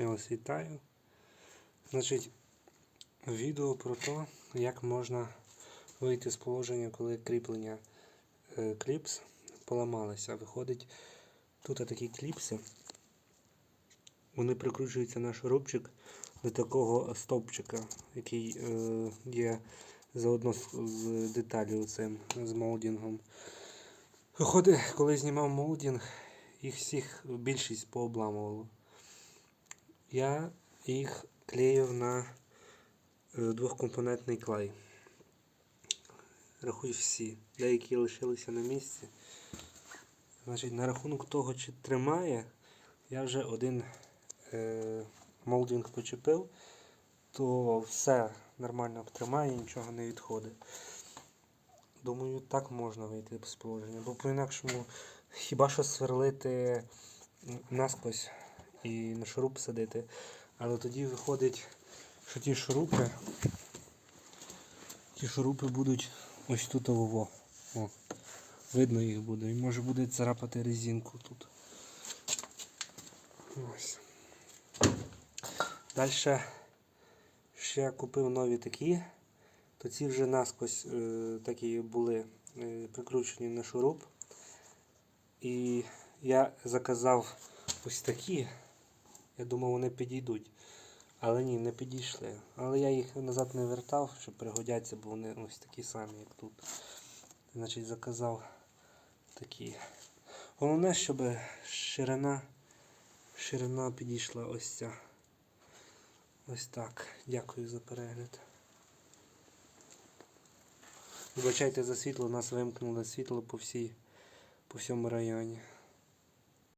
Я вас вітаю. Значить, відео про те, як можна вийти з положення, коли кріплення е, кліпс поламалися. Виходить, тут такі кліпси. Вони прикручуються на шурупчик до такого стовпчика, який е, є заодно з, з деталю цим, з молдингом. Виходить, коли знімав молдинг, їх всіх більшість пообламувало. Я їх клеїв на е, двохкомпонентний клей. Рахуй всі. Деякі лишилися на місці. Значить, на рахунок того, чи тримає, я вже один е, молдинг почепив, то все нормально тримає, нічого не відходить. Думаю, так можна вийти з положення, бо по-інакшому хіба що сверлити наскось і на шуруп садити. Але тоді виходить, що ті шурупи, ті шурупи будуть ось тут ово. О, видно їх буде. І може буде царапати резинку тут. Ось. Далі ще купив нові такі, то ці вже наскось е, такі були е, прикручені на шуруп. І я заказав ось такі. Я думав, вони підійдуть. Але ні, не підійшли. Але я їх назад не вертав, щоб пригодяться, бо вони ось такі самі, як тут. Значить, заказав такі. Головне, щоб ширина, ширина підійшла ось ця. Ось так. Дякую за перегляд. Вибачайте за світло, у нас вимкнули світло по всій, по всьому районі.